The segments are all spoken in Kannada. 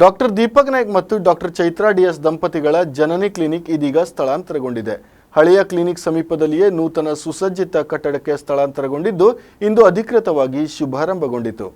ಡಾಕ್ಟರ್ ದೀಪಕ್ ನಾಯ್ಕ್ ಮತ್ತು ಡಾಕ್ಟರ್ ಚೈತ್ರಾ ಡಿಎಸ್ ದಂಪತಿಗಳ ಜನನಿ ಕ್ಲಿನಿಕ್ ಇದೀಗ ಸ್ಥಳಾಂತರಗೊಂಡಿದೆ. ಹಳೆಯ ಕ್ಲಿನಿಕ್ ಸಮೀಪದಲ್ಲಿಯೇ ನೂತನ ಸುಸಜ್ಜಿತ ಕಟ್ಟಡಕ್ಕೆ ಸ್ಥಳಾಂತರಗೊಂಡಿದ್ದು, ಇಂದು ಅಧಿಕೃತವಾಗಿ ಶುಭಾರಂಭಗೊಂಡಿತು.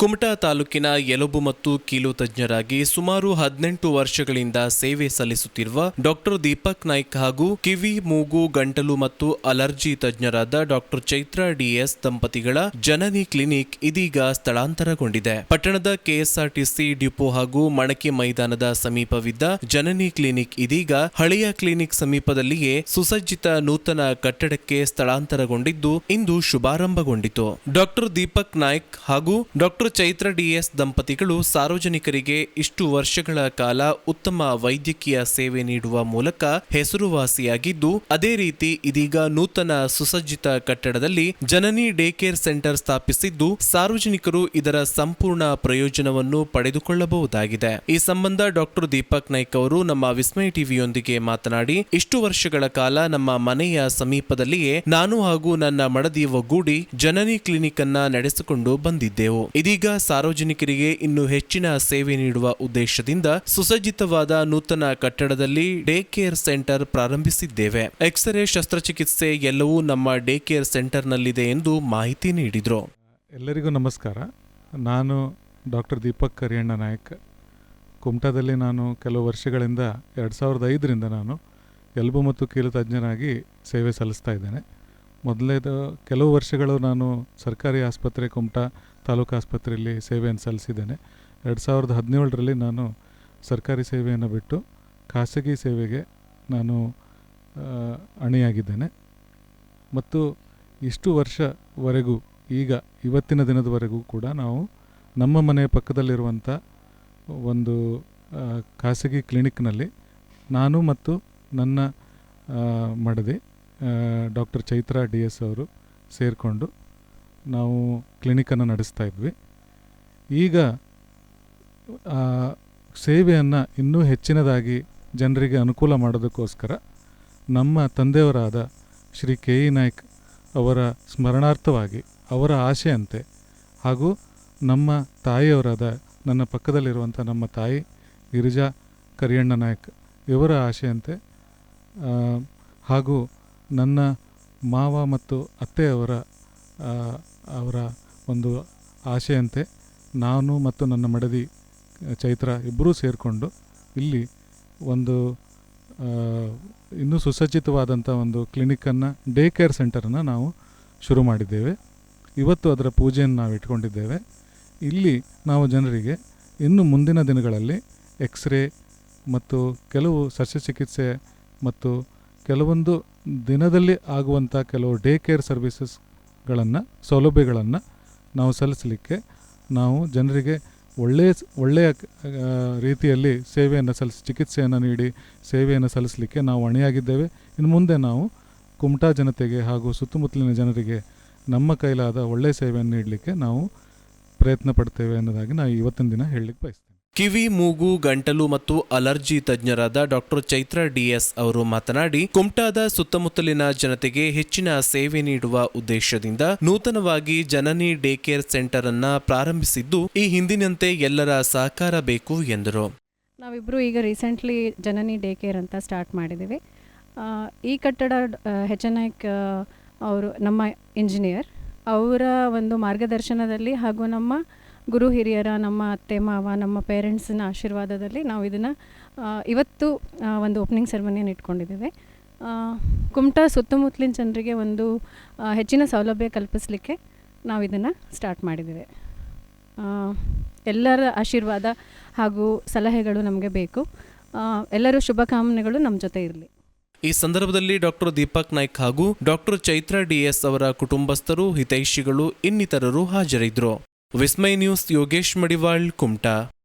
ಕುಮಟಾ ತಾಲೂಕಿನ ಎಲುಬು ಮತ್ತು ಕೀಲು ತಜ್ಞರಾಗಿ ಸುಮಾರು ಹದಿನೆಂಟು ವರ್ಷಗಳಿಂದ ಸೇವೆ ಸಲ್ಲಿಸುತ್ತಿರುವ ಡಾಕ್ಟರ್ ದೀಪಕ್ ನಾಯ್ಕ್ ಹಾಗೂ ಕಿವಿ, ಮೂಗು, ಗಂಟಲು ಮತ್ತು ಅಲರ್ಜಿ ತಜ್ಞರಾದ ಡಾಕ್ಟರ್ ಚೈತ್ರಾ ಡಿಎಸ್ ದಂಪತಿಗಳ ಜನನಿ ಕ್ಲಿನಿಕ್ ಇದೀಗ ಸ್ಥಳಾಂತರಗೊಂಡಿದೆ. ಪಟ್ಟಣದ ಕೆಎಸ್ಆರ್ಟಿಸಿ ಡಿಪೋ ಹಾಗೂ ಮಣಕಿ ಮೈದಾನದ ಸಮೀಪವಿದ್ದ ಜನನಿ ಕ್ಲಿನಿಕ್ ಇದೀಗ ಹಳೆಯ ಕ್ಲಿನಿಕ್ ಸಮೀಪದಲ್ಲಿಯೇ ಸುಸಜ್ಜಿತ ನೂತನ ಕಟ್ಟಡಕ್ಕೆ ಸ್ಥಳಾಂತರಗೊಂಡಿದ್ದು, ಇಂದು ಶುಭಾರಂಭಗೊಂಡಿತು. ಡಾಕ್ಟರ್ ದೀಪಕ್ ನಾಯ್ಕ್ ಹಾಗೂ ಡಾಕ್ಟರ್ ಚೈತ್ರ ಡಿಎಸ್ ದಂಪತಿಗಳು ಸಾರ್ವಜನಿಕರಿಗೆ ಇಷ್ಟು ವರ್ಷಗಳ ಕಾಲ ಉತ್ತಮ ವೈದ್ಯಕೀಯ ಸೇವೆ ನೀಡುವ ಮೂಲಕ ಹೆಸರುವಾಸಿಯಾಗಿದ್ದು, ಅದೇ ರೀತಿ ಇದೀಗ ನೂತನ ಸುಸಜ್ಜಿತ ಕಟ್ಟಡದಲ್ಲಿ ಜನನಿ ಡೇ ಕೇರ್ ಸೆಂಟರ್ ಸ್ಥಾಪಿಸಿದ್ದು, ಸಾರ್ವಜನಿಕರು ಇದರ ಸಂಪೂರ್ಣ ಪ್ರಯೋಜನವನ್ನು ಪಡೆದುಕೊಳ್ಳಬಹುದಾಗಿದೆ. ಈ ಸಂಬಂಧ ಡಾಕ್ಟರ್ ದೀಪಕ್ ನಾಯ್ಕ ಅವರು ನಮ್ಮ ವಿಸ್ಮಯ ಟಿವಿಯೊಂದಿಗೆ ಮಾತನಾಡಿ, ಇಷ್ಟು ವರ್ಷಗಳ ಕಾಲ ನಮ್ಮ ಮನೆಯ ಸಮೀಪದಲ್ಲಿಯೇ ನಾನು ಹಾಗೂ ನನ್ನ ಮಡದಿ ಒಗ್ಗೂಡಿ ಜನನಿ ಕ್ಲಿನಿಕ್ ಅನ್ನ ನಡೆಸಿಕೊಂಡು ಬಂದಿದ್ದೆವು. ಇದೀಗ ಸಾರ್ವಜನಿಕರಿಗೆ ಇನ್ನು ಹೆಚ್ಚಿನ ಸೇವೆ ನೀಡುವ ಉದ್ದೇಶದಿಂದ ಸುಸಜ್ಜಿತವಾದ ನೂತನ ಕಟ್ಟಡದಲ್ಲಿ ಡೇ ಕೇರ್ ಸೆಂಟರ್ ಪ್ರಾರಂಭಿಸಿದ್ದೇವೆ. ಎಕ್ಸ್ರೇ ಶಸ್ತ್ರಚಿಕಿತ್ಸೆ ಎಲ್ಲವೂ ನಮ್ಮ ಡೇ ಕೇರ್ ಸೆಂಟರ್ನಲ್ಲಿದೆ ಎಂದು ಮಾಹಿತಿ ನೀಡಿದರು. ಎಲ್ಲರಿಗೂ ನಮಸ್ಕಾರ. ನಾನು ಡಾಕ್ಟರ್ ದೀಪಕ್ ಕರಿಯಣ್ಣ ನಾಯಕ್. ಕುಮಟಾದಲ್ಲಿ ನಾನು ಕೆಲವು ವರ್ಷಗಳಿಂದ ಎರಡು ಸಾವಿರದ ಐದರಿಂದ ನಾನು ಎಲ್ಬು ಮತ್ತು ಕೀಲು ತಜ್ಞನಾಗಿ ಸೇವೆ ಸಲ್ಲಿಸ್ತಾ ಇದ್ದೇನೆ. ಮೊದಲೇದು ಕೆಲವು ವರ್ಷಗಳು ನಾನು ಸರ್ಕಾರಿ ಆಸ್ಪತ್ರೆ, ಕುಮಟಾ ತಾಲೂಕು ಆಸ್ಪತ್ರೆಯಲ್ಲಿ ಸೇವೆಯನ್ನು ಸಲ್ಲಿಸಿದ್ದೇನೆ. ಎರಡು ಸಾವಿರದ ಹದಿನೇಳರಲ್ಲಿ ನಾನು ಸರ್ಕಾರಿ ಸೇವೆಯನ್ನು ಬಿಟ್ಟು ಖಾಸಗಿ ಸೇವೆಗೆ ನಾನು ಅಣಿಯಾಗಿದ್ದೇನೆ. ಮತ್ತು ಇಷ್ಟು ವರ್ಷವರೆಗೂ, ಈಗ ಇವತ್ತಿನ ದಿನದವರೆಗೂ ಕೂಡ ನಾವು ನಮ್ಮ ಮನೆಯ ಪಕ್ಕದಲ್ಲಿರುವಂಥ ಒಂದು ಖಾಸಗಿ ಕ್ಲಿನಿಕ್ನಲ್ಲಿ ನಾನು ಮತ್ತು ನನ್ನ ಮಡದಿ ಡಾಕ್ಟರ್ ಚೈತ್ರಾ ಡಿ ಎಸ್ ಅವರು ಸೇರಿಕೊಂಡು ನಾವು ಕ್ಲಿನಿಕನ್ನು ನಡೆಸ್ತಾ ಇದ್ವಿ. ಈಗ ಸೇವೆಯನ್ನು ಇನ್ನೂ ಹೆಚ್ಚಿನದಾಗಿ ಜನರಿಗೆ ಅನುಕೂಲ ಮಾಡೋದಕ್ಕೋಸ್ಕರ ನಮ್ಮ ತಂದೆಯವರಾದ ಶ್ರೀ ಕೆ ಇ ನಾಯ್ಕ್ ಅವರ ಸ್ಮರಣಾರ್ಥವಾಗಿ, ಅವರ ಆಶೆಯಂತೆ ಹಾಗೂ ನಮ್ಮ ತಾಯಿಯವರಾದ ನನ್ನ ಪಕ್ಕದಲ್ಲಿರುವಂಥ ನಮ್ಮ ತಾಯಿ ಗಿರಿಜಾ ಕರಿಯಣ್ಣ ನಾಯ್ಕ್ ಇವರ ಆಶೆಯಂತೆ ಹಾಗೂ ನನ್ನ ಮಾವ ಮತ್ತು ಅತ್ತೆಯವರ ಅವರ ಒಂದು ಆಶೆಯಂತೆ ನಾನು ಮತ್ತು ನನ್ನ ಮಡದಿ, ಚೈತ್ರ ಇಬ್ಬರೂ ಸೇರಿಕೊಂಡು ಇಲ್ಲಿ ಒಂದು ಇನ್ನೂ ಸುಸಜ್ಜಿತವಾದಂಥ ಒಂದು ಕ್ಲಿನಿಕನ್ನು, ಡೇ ಕೇರ್ ಸೆಂಟರನ್ನು ನಾವು ಶುರು ಮಾಡಿದ್ದೇವೆ. ಇವತ್ತು ಅದರ ಪೂಜೆಯನ್ನು ನಾವು ಇಟ್ಕೊಂಡಿದ್ದೇವೆ. ಇಲ್ಲಿ ನಾವು ಜನರಿಗೆ ಇನ್ನು ಮುಂದಿನ ದಿನಗಳಲ್ಲಿ ಎಕ್ಸ್ರೇ ಮತ್ತು ಕೆಲವು ಶಸ್ತ್ರಚಿಕಿತ್ಸೆ ಮತ್ತು ಕೆಲವೊಂದು ದಿನದಲ್ಲಿ ಆಗುವಂಥ ಕೆಲವು ಡೇ ಕೇರ್ ಸರ್ವಿಸಸ್ಗಳನ್ನು ಸೌಲಭ್ಯಗಳನ್ನು ನಾವು ಸಲ್ಲಿಸಲಿಕ್ಕೆ ನಾವು ಜನರಿಗೆ ಒಳ್ಳೆಯ ಒಳ್ಳೆಯ ರೀತಿಯಲ್ಲಿ ಸೇವೆಯನ್ನು ಸಲ್ಲಿಸಿ, ಚಿಕಿತ್ಸೆಯನ್ನು ನೀಡಿ ಸೇವೆಯನ್ನು ಸಲ್ಲಿಸಲಿಕ್ಕೆ ನಾವು ಅಣಿಯಾಗಿದ್ದೇವೆ. ಇನ್ನು ಮುಂದೆ ನಾವು ಕುಮಟಾ ಜನತೆಗೆ ಹಾಗೂ ಸುತ್ತಮುತ್ತಲಿನ ಜನರಿಗೆ ನಮ್ಮ ಕೈಲಾದ ಒಳ್ಳೆಯ ಸೇವೆಯನ್ನು ನೀಡಲಿಕ್ಕೆ ನಾವು ಪ್ರಯತ್ನ ಪಡ್ತೇವೆ ಅನ್ನೋದಾಗಿ ನಾವು ಇವತ್ತಿನ ದಿನ ಹೇಳಲಿಕ್ಕೆ ಬಯಸ್ತೇನೆ. ಕಿವಿ, ಮೂಗು, ಗಂಟಲು ಮತ್ತು ಅಲರ್ಜಿ ತಜ್ಞರಾದ ಡಾಕ್ಟರ್ ಚೈತ್ರ ಡಿಎಸ್ ಅವರು ಮಾತನಾಡಿ, ಕುಮಟಾದ ಸುತ್ತಮುತ್ತಲಿನ ಜನತೆಗೆ ಹೆಚ್ಚಿನ ಸೇವೆ ನೀಡುವ ಉದ್ದೇಶದಿಂದ ನೂತನವಾಗಿ ಜನನಿ ಡೇ ಕೇರ್ ಸೆಂಟರ್ ಅನ್ನ ಪ್ರಾರಂಭಿಸಿದ್ದು ಈ ಹಿಂದಿನಂತೆ ಎಲ್ಲರ ಸಹಕಾರ ಬೇಕು ಎಂದರು. ನಾವಿಬ್ಬರು ಈಗ ರೀಸೆಂಟ್ಲಿ ಜನನಿ ಡೇ ಕೇರ್ ಅಂತ ಸ್ಟಾರ್ಟ್ ಮಾಡಿದ್ದೀವಿ. ಈ ಕಟ್ಟಡ ಹೆಚ್ ಎನ್ ಅವರು ನಮ್ಮ ಇಂಜಿನಿಯರ್. ಅವರ ಒಂದು ಮಾರ್ಗದರ್ಶನದಲ್ಲಿ ಹಾಗೂ ನಮ್ಮ ಗುರು ಹಿರಿಯರ, ನಮ್ಮ ಅತ್ತೆ, ಮಾವ, ನಮ್ಮ ಪೇರೆಂಟ್ಸಿನ ಆಶೀರ್ವಾದದಲ್ಲಿ ನಾವು ಇದನ್ನು ಇವತ್ತು ಒಂದು ಓಪನಿಂಗ್ ಸೆರೆಮನಿಯನ್ನು ಇಟ್ಕೊಂಡಿದ್ದೇವೆ. ಕುಮಟಾ ಸುತ್ತಮುತ್ತಲಿನ ಜನರಿಗೆ ಒಂದು ಹೆಚ್ಚಿನ ಸೌಲಭ್ಯ ಕಲ್ಪಿಸಲಿಕ್ಕೆ ನಾವು ಇದನ್ನು ಸ್ಟಾರ್ಟ್ ಮಾಡಿದ್ದೇವೆ. ಎಲ್ಲರ ಆಶೀರ್ವಾದ ಹಾಗೂ ಸಲಹೆಗಳು ನಮಗೆ ಬೇಕು. ಎಲ್ಲರೂ ಶುಭಕಾಮನೆಗಳು ನಮ್ಮ ಜೊತೆ ಇರಲಿ. ಈ ಸಂದರ್ಭದಲ್ಲಿ ಡಾಕ್ಟರ್ ದೀಪಕ್ ನಾಯ್ಕ್ ಹಾಗೂ ಡಾಕ್ಟರ್ ಚೈತ್ರಾ ಡಿಎಸ್ ಅವರ ಕುಟುಂಬಸ್ಥರು, ಹಿತೈಷಿಗಳು, ಇನ್ನಿತರರು ಹಾಜರಿದ್ದರು ವಿಸ್ಮಯ ನ್ಯೂಸ್ ಯೋಗೇಶ್ ಮಡಿವಾಳ್ ಕುಮಟಾ